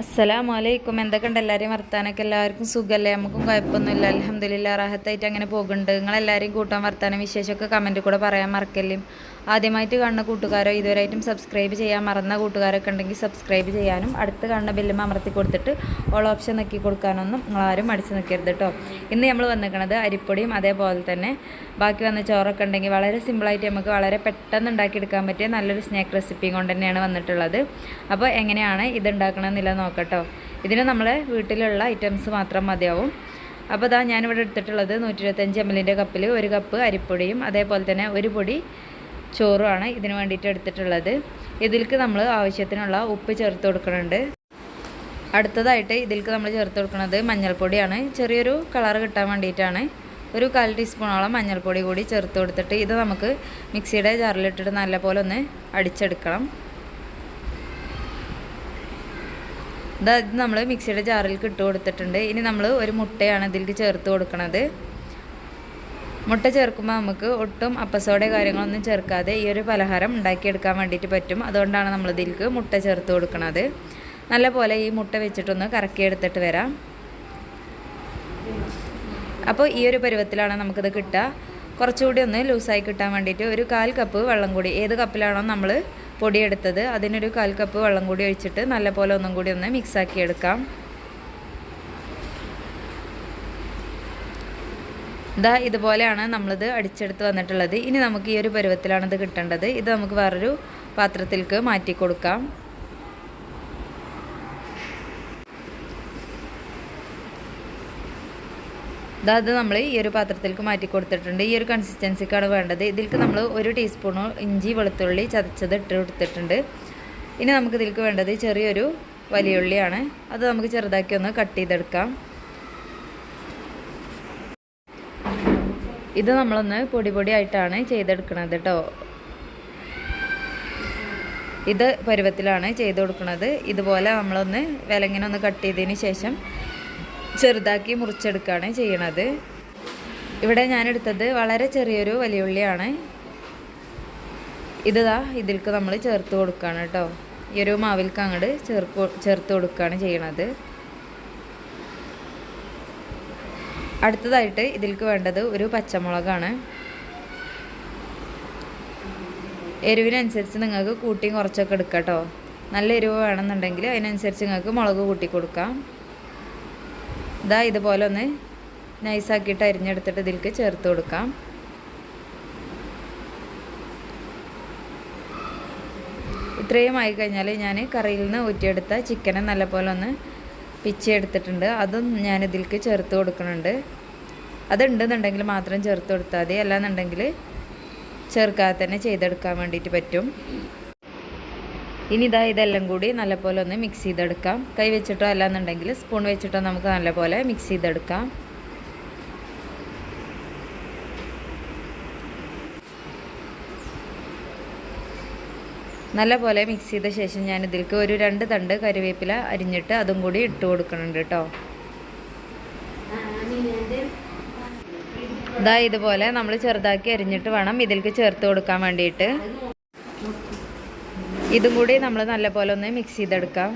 അസ്സലാമു വലൈക്കും എന്തൊക്കെയുണ്ട് എല്ലാവരെയും വർത്താനൊക്കെ എല്ലാവർക്കും സുഖമല്ലേ? നമുക്കും കുഴപ്പമൊന്നുമില്ല. അലഹമ്മദില്ല റാഹത്തായിട്ട് അങ്ങനെ പോകുന്നുണ്ട്. നിങ്ങളെല്ലാവരെയും കൂട്ടാൻ വർത്താനം വിശേഷമൊക്കെ കമന്റിൽ കൂടെ പറയാൻ മറക്കല്ലേ? ആദ്യമായിട്ട് കാണുന്ന കൂട്ടുകാരോ ഇതുവരെയായിട്ടും സബ്സ്ക്രൈബ് ചെയ്യാൻ മറന്ന കൂട്ടുകാരൊക്കെ ഉണ്ടെങ്കിൽ സബ്സ്ക്രൈബ് ചെയ്യാനും അടുത്ത് കാണുന്ന ബില്ലും അമർത്തി കൊടുത്തിട്ട് ഓൾ ഓപ്ഷൻ നോക്കി കൊടുക്കാനൊന്നും നിങ്ങളാരും മടിച്ച് നിൽക്കരുത് കേട്ടോ ഇന്ന് നമ്മൾ വന്നിരിക്കുന്നത് അരിപ്പൊടിയും അതേപോലെ തന്നെ ബാക്കി വന്ന ചോറൊക്കെ ഉണ്ടെങ്കിൽ വളരെ സിമ്പിളായിട്ട് നമുക്ക് വളരെ പെട്ടെന്ന് ഉണ്ടാക്കിയെടുക്കാൻ പറ്റിയ നല്ലൊരു സ്നാക്ക് റെസിപ്പിയും കൊണ്ട് തന്നെയാണ് വന്നിട്ടുള്ളത്. അപ്പോൾ എങ്ങനെയാണ് ഇത് ഉണ്ടാക്കണമെന്നില്ല നോക്കട്ടോ. ഇതിന് നമ്മൾ വീട്ടിലുള്ള ഐറ്റംസ് മാത്രം മതിയാവും. അപ്പോൾ ഇതാ ഞാനിവിടെ എടുത്തിട്ടുള്ളത് നൂറ്റി ഇരുപത്തഞ്ച് എം എല്ലിന്റെ കപ്പിൽ ഒരു കപ്പ് അരിപ്പൊടിയും അതേപോലെ തന്നെ ഒരു പൊടി ചോറുമാണ് ഇതിന് വേണ്ടിയിട്ട് എടുത്തിട്ടുള്ളത്. ഇതിലേക്ക് നമ്മൾ ആവശ്യത്തിനുള്ള ഉപ്പ് ചേർത്ത് കൊടുക്കുന്നുണ്ട്. അടുത്തതായിട്ട് ഇതിലേക്ക് നമ്മൾ ചേർത്ത് കൊടുക്കുന്നത് മഞ്ഞൾപ്പൊടിയാണ്. ചെറിയൊരു കളർ കിട്ടാൻ വേണ്ടിയിട്ടാണ്. ഒരു കാൽ ടീസ്പൂണോളം മഞ്ഞൾപ്പൊടി കൂടി ചേർത്ത് കൊടുത്തിട്ട് ഇത് നമുക്ക് മിക്സിയുടെ ജാറിലിട്ടിട്ട് നല്ലപോലെ ഒന്ന് അടിച്ചെടുക്കണം. ഇത് നമ്മൾ മിക്സിയുടെ ജാറിൽ ഇട്ട് കൊടുത്തിട്ടുണ്ട്. ഇനി നമ്മൾ ഒരു മുട്ടയാണ് ഇതിലേക്ക് ചേർത്ത് കൊടുക്കുന്നത് മുട്ട ചേർക്കുമ്പോൾ നമുക്ക് ഒട്ടും അപ്പസോടെ കാര്യങ്ങളൊന്നും ചേർക്കാതെ ഈ ഒരു പലഹാരം ഉണ്ടാക്കിയെടുക്കാൻ വേണ്ടിയിട്ട് പറ്റും. അതുകൊണ്ടാണ് നമ്മൾ ഇതിലേക്ക് മുട്ട ചേർത്ത് കൊടുക്കുന്നത് നല്ലപോലെ ഈ മുട്ട വെച്ചിട്ടൊന്ന് കറക്കിയെടുത്തിട്ട് വരാം. അപ്പോൾ ഈ ഒരു പരുവത്തിലാണ് നമുക്കിത് കിട്ടുക. കുറച്ചുകൂടി ഒന്ന് ലൂസായി കിട്ടാൻ വേണ്ടിയിട്ട് ഒരു കാൽ കപ്പ് വെള്ളം കൂടി ഏത് കപ്പിലാണോ നമ്മൾ പൊടിയെടുത്തത് അതിനൊരു കാൽ കപ്പ് വെള്ളം കൂടി ഒഴിച്ചിട്ട് നല്ലപോലെ ഒന്നും കൂടി ഒന്ന് മിക്സാക്കി എടുക്കാം. ഇതാ ഇതുപോലെയാണ് നമ്മളിത് അടിച്ചെടുത്ത് വന്നിട്ടുള്ളത്. ഇനി നമുക്ക് ഈ ഒരു പരുവത്തിലാണിത് കിട്ടേണ്ടത്. ഇത് നമുക്ക് വേറൊരു പാത്രത്തിലേക്ക് മാറ്റി കൊടുക്കാം. അത് നമ്മൾ ഈ ഒരു പാത്രത്തിലേക്ക് മാറ്റി കൊടുത്തിട്ടുണ്ട്. ഈ ഒരു കൺസിസ്റ്റൻസിക്കാണ് വേണ്ടത്. ഇതിലേക്ക് നമ്മൾ ഒരു ടീസ്പൂൺ ഇഞ്ചി വെളുത്തുള്ളി ചതച്ചത് ഇട്ട് കൊടുത്തിട്ടുണ്ട്. ഇനി നമുക്ക് ഇതിലേക്ക് വേണ്ടത് ചെറിയൊരു വലിയ ഉള്ളിയാണ് അത് നമുക്ക് ചെറുതാക്കി ഒന്ന് കട്ട് ചെയ്തെടുക്കാം. ഇത് നമ്മളൊന്ന് പൊടി പൊടിയായിട്ടാണ് ചെയ്തെടുക്കുന്നത് കേട്ടോ ഇത് പരുവത്തിലാണ് ചെയ്ത് കൊടുക്കുന്നത് ഇതുപോലെ നമ്മളൊന്ന് വിലങ്ങനെ ഒന്ന് കട്ട് ചെയ്തതിന് ശേഷം ചെറുതാക്കി മുറിച്ചെടുക്കുകയാണ് ചെയ്യണത്. ഇവിടെ ഞാനെടുത്തത് വളരെ ചെറിയൊരു വലിയ ഉള്ളിയാണ് ഇതാ ഇതിൽക്ക് നമ്മൾ ചേർത്ത് കൊടുക്കുകയാണ് കേട്ടോ. ഈ ഒരു മാവിൽക്ക് അങ്ങോട്ട് ചേർക്ക് ചേർത്ത് കൊടുക്കുകയാണ് ചെയ്യണത്. അടുത്തതായിട്ട് ഇതിൽക്ക് വേണ്ടത് ഒരു പച്ചമുളകാണ്. എരിവിനനുസരിച്ച് നിങ്ങൾക്ക് കൂട്ടിയും കുറച്ചൊക്കെ എടുക്കാം കേട്ടോ. നല്ല എരിവ് വേണമെന്നുണ്ടെങ്കിൽ അതിനനുസരിച്ച് നിങ്ങൾക്ക് മുളക് കൂട്ടി കൊടുക്കാം. ഇതാ ഇതുപോലെ ഒന്ന് നൈസാക്കിയിട്ട് അരിഞ്ഞെടുത്തിട്ട് ഇതിലേക്ക് ചേർത്ത് കൊടുക്കാം. ഇത്രയും ആയി കഴിഞ്ഞാൽ ഞാൻ കറിയിൽ നിന്ന് ഊറ്റിയെടുത്ത ചിക്കനെ നല്ലപോലെ ഒന്ന് പിച്ചെടുത്തിട്ടുണ്ട് അതും ഞാൻ ഇതിലേക്ക് ചേർത്ത് കൊടുക്കുന്നുണ്ട്. അതുണ്ടെന്നുണ്ടെങ്കിൽ മാത്രം ചേർത്ത് കൊടുത്താൽ മതി. അല്ലാന്നുണ്ടെങ്കിൽ ചേർക്കാതെ തന്നെ ചെയ്തെടുക്കാൻ വേണ്ടിയിട്ട് പറ്റും. ഇനി ഇതാ ഇതെല്ലാം കൂടി നല്ലപോലെ ഒന്ന് മിക്സ് ചെയ്തെടുക്കാം. കൈ വെച്ചിട്ടോ അല്ലാന്നുണ്ടെങ്കിൽ സ്പൂൺ വെച്ചിട്ടോ നമുക്ക് നല്ലപോലെ മിക്സ് ചെയ്തെടുക്കാം. നല്ലപോലെ മിക്സ് ചെയ്ത ശേഷം ഞാൻ ഇതിലേക്ക് ഒരു രണ്ട് തണ്ട് കറിവേപ്പില അരിഞ്ഞിട്ട് അതും കൂടി ഇട്ട് കൊടുക്കുന്നുണ്ട് കേട്ടോ ഇതാ ഇതുപോലെ നമ്മൾ ചെറുതാക്കി അരിഞ്ഞിട്ട് വേണം ഇതിലേക്ക് ചേർത്ത് കൊടുക്കാൻ വേണ്ടിയിട്ട്. ഇതും കൂടി നമ്മൾ നല്ലപോലെ ഒന്ന് മിക്സ് ചെയ്തെടുക്കാം.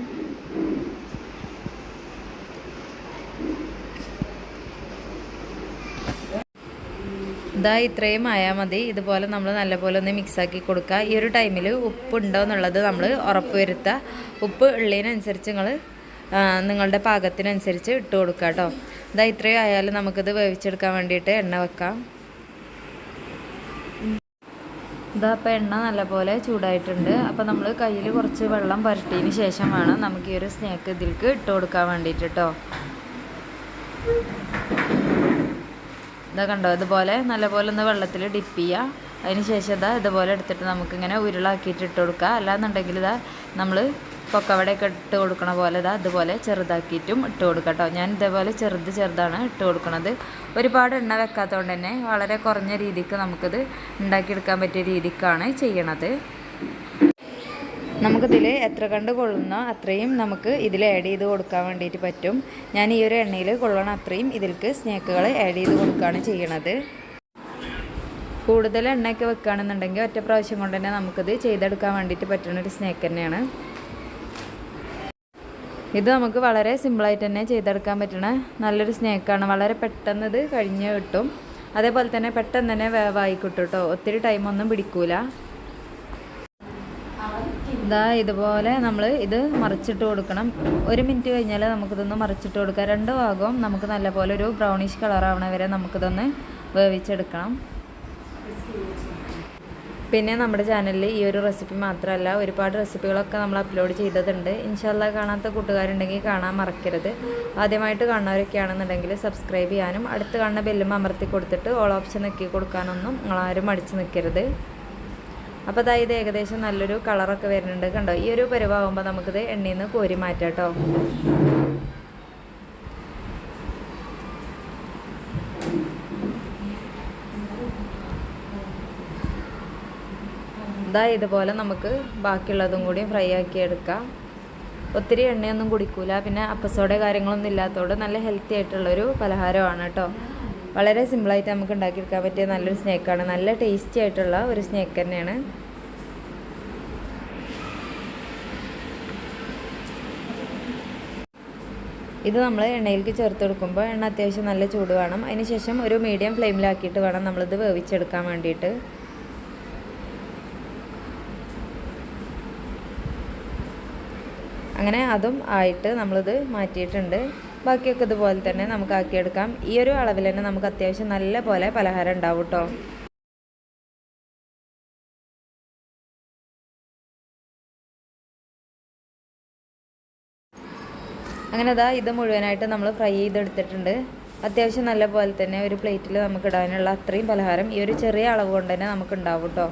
ഇതാ ഇത്രയും ആയാൽ മതി. ഇതുപോലെ നമ്മൾ നല്ലപോലെ ഒന്ന് മിക്സാക്കി കൊടുക്കുക. ഈ ഒരു ടൈമിൽ ഉപ്പ് ഉണ്ടോ എന്നുള്ളത് നമ്മൾ ഉറപ്പ് വരുത്തുക. ഉപ്പ് ഉള്ളതിനനുസരിച്ച് നിങ്ങൾ നിങ്ങളുടെ പാകത്തിനനുസരിച്ച് ഇട്ട് കൊടുക്കുക കേട്ടോ. ഇതാ ഇത്രയും ആയാലും നമുക്കിത് വേവിച്ചെടുക്കാൻ വേണ്ടിയിട്ട് എണ്ണ വെക്കാം. ഇതാ അപ്പോൾ എണ്ണ നല്ലപോലെ ചൂടായിട്ടുണ്ട്. അപ്പോൾ നമ്മൾ കയ്യിൽ കുറച്ച് വെള്ളം പുരട്ടിയതിന് ശേഷം വേണം നമുക്ക് ഈ ഒരു സ്നേക്ക് ഇതിലേക്ക് ഇട്ട് കൊടുക്കാൻ വേണ്ടിയിട്ട് കേട്ടോ ഇതാ കണ്ടോ? ഇതുപോലെ നല്ലപോലെ ഒന്ന് വെള്ളത്തിൽ ഡിപ്പ് ചെയ്യുക അതിന് ശേഷം ഇതാ ഇതുപോലെ എടുത്തിട്ട് നമുക്കിങ്ങനെ ഉരുളാക്കിയിട്ട് ഇട്ട് കൊടുക്കുക അല്ലാന്നുണ്ടെങ്കിൽ ഇതാ നമ്മൾ പൊക്കവടയൊക്കെ ഇട്ട് കൊടുക്കണ പോലെ ഇതാ അതുപോലെ ചെറുതാക്കിയിട്ടും ഇട്ട് കൊടുക്കാം കേട്ടോ ഞാൻ ഇതേപോലെ ചെറുത് ചെറുതാണ് ഇട്ട് കൊടുക്കുന്നത് ഒരുപാട് എണ്ണ വെക്കാത്തതുകൊണ്ട് തന്നെ വളരെ കുറഞ്ഞ രീതിക്ക് നമുക്കിത് ഉണ്ടാക്കിയെടുക്കാൻ പറ്റിയ രീതിക്കാണ് ചെയ്യണത്. നമുക്കിതിൽ എത്ര കണ്ട് കൊള്ളുന്നോ അത്രയും നമുക്ക് ഇതിൽ ആഡ് ചെയ്ത് കൊടുക്കാൻ വേണ്ടിയിട്ട് പറ്റും. ഞാൻ ഈ ഒരു എണ്ണയിൽ കൊള്ളണ അത്രയും ഇതിൽക്ക് സ്നാക്കുകൾ ആഡ് ചെയ്ത് കൊടുക്കുകയാണ് ചെയ്യണത്. കൂടുതൽ എണ്ണയൊക്കെ വെക്കുകയാണെന്നുണ്ടെങ്കിൽ ഒറ്റ പ്രാവശ്യം കൊണ്ട് തന്നെ നമുക്കിത് ചെയ്തെടുക്കാൻ വേണ്ടിയിട്ട് പറ്റുന്ന ഒരു സ്നാക്ക് തന്നെയാണ്. ഇത് നമുക്ക് വളരെ സിമ്പിളായിട്ട് തന്നെ ചെയ്തെടുക്കാൻ പറ്റണ നല്ലൊരു സ്നേക്കാണ്. വളരെ പെട്ടെന്ന് ഇത് കഴിഞ്ഞ് കിട്ടും. അതേപോലെ തന്നെ പെട്ടെന്ന് തന്നെ വേവായി കിട്ടും കേട്ടോ ഒത്തിരി ടൈമൊന്നും പിടിക്കൂല. ഇതാ ഇതുപോലെ നമ്മൾ ഇത് മറിച്ചിട്ട് കൊടുക്കണം. ഒരു മിനിറ്റ് കഴിഞ്ഞാൽ നമുക്കിതൊന്ന് മറിച്ചിട്ട് കൊടുക്കാം. രണ്ട് ഭാഗവും നമുക്ക് നല്ലപോലെ ഒരു ബ്രൗണിഷ് കളർ ആവണ വരെ നമുക്കിതൊന്ന് വേവിച്ചെടുക്കണം. പിന്നെ നമ്മുടെ ചാനലിൽ ഈ ഒരു റെസിപ്പി മാത്രമല്ല ഒരുപാട് റെസിപ്പികളൊക്കെ നമ്മൾ അപ്ലോഡ് ചെയ്തിട്ടുണ്ട് ഇൻഷാല്ല കാണാത്ത കൂട്ടുകാരുണ്ടെങ്കിൽ കാണാൻ മറക്കരുത്. ആദ്യമായിട്ട് കാണുന്നവരൊക്കെ ആണെന്നുണ്ടെങ്കിൽ സബ്സ്ക്രൈബ് ചെയ്യാനും അടുത്ത് കാണുന്ന ബെല്ലും അമർത്തി കൊടുത്തിട്ട് ഓൾ ഓപ്ഷൻ നിൽക്കി കൊടുക്കാനൊന്നും നിങ്ങളാരും മടിച്ച് നിൽക്കരുത് അപ്പോൾ അതായത് ഇത് ഏകദേശം നല്ലൊരു കളറൊക്കെ വരുന്നുണ്ട് കണ്ടോ? ഈ ഒരു പരിവാകുമ്പോൾ നമുക്കിത് എണ്ണയിൽ നിന്ന് കോരി മാറ്റാം കേട്ടോ ഇതാ ഇതുപോലെ നമുക്ക് ബാക്കിയുള്ളതും കൂടി ഫ്രൈ ആക്കി എടുക്കാം. ഒത്തിരി എണ്ണയൊന്നും കുടിക്കൂല. പിന്നെ അപ്പസോടെ കാര്യങ്ങളൊന്നും ഇല്ലാത്തതുകൊണ്ട് നല്ല ഹെൽത്തി ആയിട്ടുള്ളൊരു പലഹാരമാണ് കേട്ടോ വളരെ സിമ്പിളായിട്ട് നമുക്ക് ഉണ്ടാക്കിയെടുക്കാൻ പറ്റിയ നല്ലൊരു സ്നേക്കാണ്. നല്ല ടേസ്റ്റി ആയിട്ടുള്ള ഒരു സ്നേക്ക് തന്നെയാണ്. ഇത് നമ്മൾ എണ്ണയിലേക്ക് ചേർത്ത് കൊടുക്കുമ്പോൾ എണ്ണ അത്യാവശ്യം നല്ല ചൂട് വേണം. അതിന് ശേഷം ഒരു മീഡിയം ഫ്ലെയിമിലാക്കിയിട്ട് വേണം നമ്മളിത് വേവിച്ചെടുക്കാൻ വേണ്ടിയിട്ട്. അങ്ങനെ അതും ആയിട്ട് നമ്മളിത് മാറ്റിയിട്ടുണ്ട്. ബാക്കിയൊക്കെ ഇതുപോലെ തന്നെ നമുക്ക് ആക്കിയെടുക്കാം ഈ ഒരു അളവിൽ തന്നെ നമുക്ക് അത്യാവശ്യം നല്ല പോലെ പലഹാരം ഉണ്ടാവും കേട്ടോ അങ്ങനെ അതാ ഇത് മുഴുവനായിട്ട് നമ്മൾ ഫ്രൈ ചെയ്തെടുത്തിട്ടുണ്ട്. അത്യാവശ്യം നല്ല പോലെ തന്നെ ഒരു പ്ലേറ്റിൽ നമുക്ക് ഇടാനുള്ള അത്രയും പലഹാരം ഈ ഒരു ചെറിയ അളവ് കൊണ്ട് തന്നെ നമുക്ക് ഉണ്ടാവും കേട്ടോ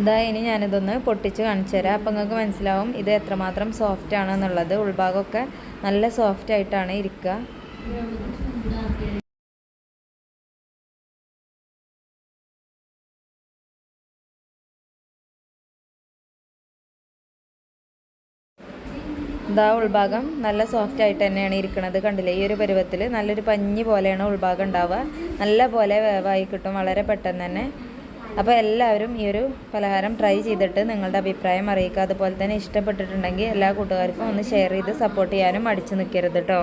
ഇതാ ഇനി ഞാനിതൊന്ന് പൊട്ടിച്ച് കാണിച്ചു തരാം. അപ്പം നിങ്ങൾക്ക് മനസ്സിലാവും ഇത് എത്രമാത്രം സോഫ്റ്റ് ആണെന്നുള്ളത്. ഉൾഭാഗമൊക്കെ നല്ല സോഫ്റ്റ് ആയിട്ടാണ് ഇരിക്കുക. ഇതാ ഉൾഭാഗം നല്ല സോഫ്റ്റ് ആയിട്ട് തന്നെയാണ് ഇരിക്കുന്നത് കണ്ടില്ലേ ഈ ഒരു പരുവത്തിൽ നല്ലൊരു പഞ്ഞി പോലെയാണ് ഉൾഭാഗം ഉണ്ടാവുക. നല്ല പോലെ വേവായി കിട്ടും വളരെ പെട്ടെന്ന് തന്നെ. അപ്പോൾ എല്ലാവരും ഈ ഒരു പലഹാരം ട്രൈ ചെയ്തിട്ട് നിങ്ങളുടെ അഭിപ്രായം അറിയിക്കുക. അതുപോലെ തന്നെ ഇഷ്ടപ്പെട്ടിട്ടുണ്ടെങ്കിൽ എല്ലാ കൂട്ടുകാർക്കും ഒന്ന് ഷെയർ ചെയ്ത് സപ്പോർട്ട് ചെയ്യാനും അടിച്ചു നിൽക്കരുത് കേട്ടോ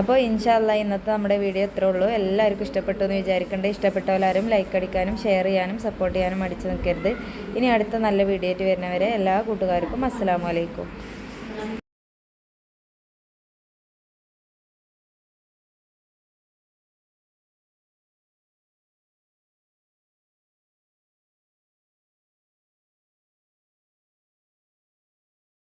അപ്പോൾ ഇൻഷാല്ല ഇന്നത്തെ നമ്മുടെ വീഡിയോ ഇത്രേ ഉള്ളൂ. എല്ലാവർക്കും ഇഷ്ടപ്പെട്ടു എന്ന് വിചാരിക്കേണ്ട. ഇഷ്ടപ്പെട്ടവരാരും ലൈക്ക് അടിക്കാനും ഷെയർ ചെയ്യാനും സപ്പോർട്ട് ചെയ്യാനും അടിച്ചു നിൽക്കരുത് ഇനി അടുത്ത നല്ല വീഡിയോ ആയിട്ട് വരുന്നവരെ എല്ലാ കൂട്ടുകാർക്കും അസ്സാം വലൈക്കും